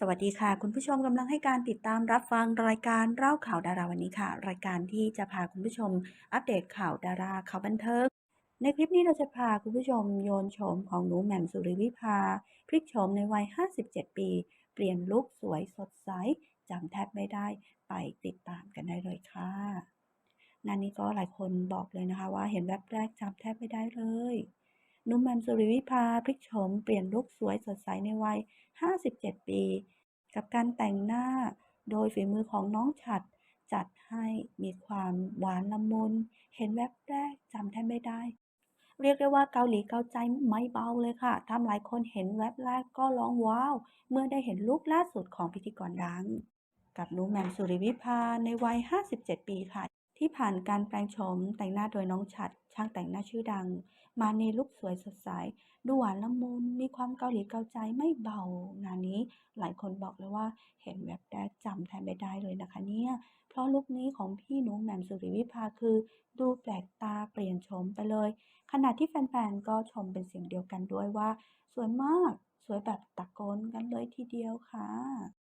สวัสดีค่ะ คุณผู้ชมกำลังให้การติดตามรับฟังรายการเล่าข่าวดาราวันนี้ค่ะ รายการที่จะพาคุณผู้ชมอัปเดตข่าวดาราข่าวบันเทิงในคลิปนี้เราจะพาคุณผู้ชมโยนโฉมของหนูแหม่มสุริวิภา พลิกโฉมในวัย 57 ปี เปลี่ยนลุคสวยสดใสจำแทบไม่ได้ไปติดตามกันได้เลยค่ะงานนี้ก็หลายคนบอกเลยนะคะว่าเห็นแวบแรกจำแทบไม่ได้เลย นุ่มแหม่มสุริวิภาพลิกโฉมเปลี่ยนลุคสวยสดใสในวัย 57 ปี กับการแต่งหน้าโดยฝีมือของน้องฉัด จัดให้มีความหวานละมุน เห็นแวบแรกจำแทบไม่ได้ เรียกได้ว่าเกาหลีเกาใจไม่เบาเลยค่ะทำหลายคนเห็นแวบแรกก็ร้องว้าว เมื่อได้เห็นลุคล่าสุดของพิธีกรดัง กับนูแม่มสุริวิภาในวัย 57 ปีค่ะ ที่ผ่านการแปลงโฉมแต่งหน้าโดยน้องฉัด ช่างแต่งหน้าชื่อดัง มาในลุคสวยสดใส ดูหวานละมุน มีความเกาหลีเกาใจไม่เบา งานนี้หลายคนบอกเลยว่าเห็นแวบแรกจำแทบไม่ได้เลยนะคะเนี่ย เพราะลุคนี้ของพี่หนูแหม่มสุริวิภาคือ ดูแปลกตาเปลี่ยนโฉมไปเลย ขณะที่แฟนๆก็ชมเป็นเสียงเดียวกันด้วยว่า สวยมาก สวยแบบตะโกนกันเลยทีเดียวค่ะ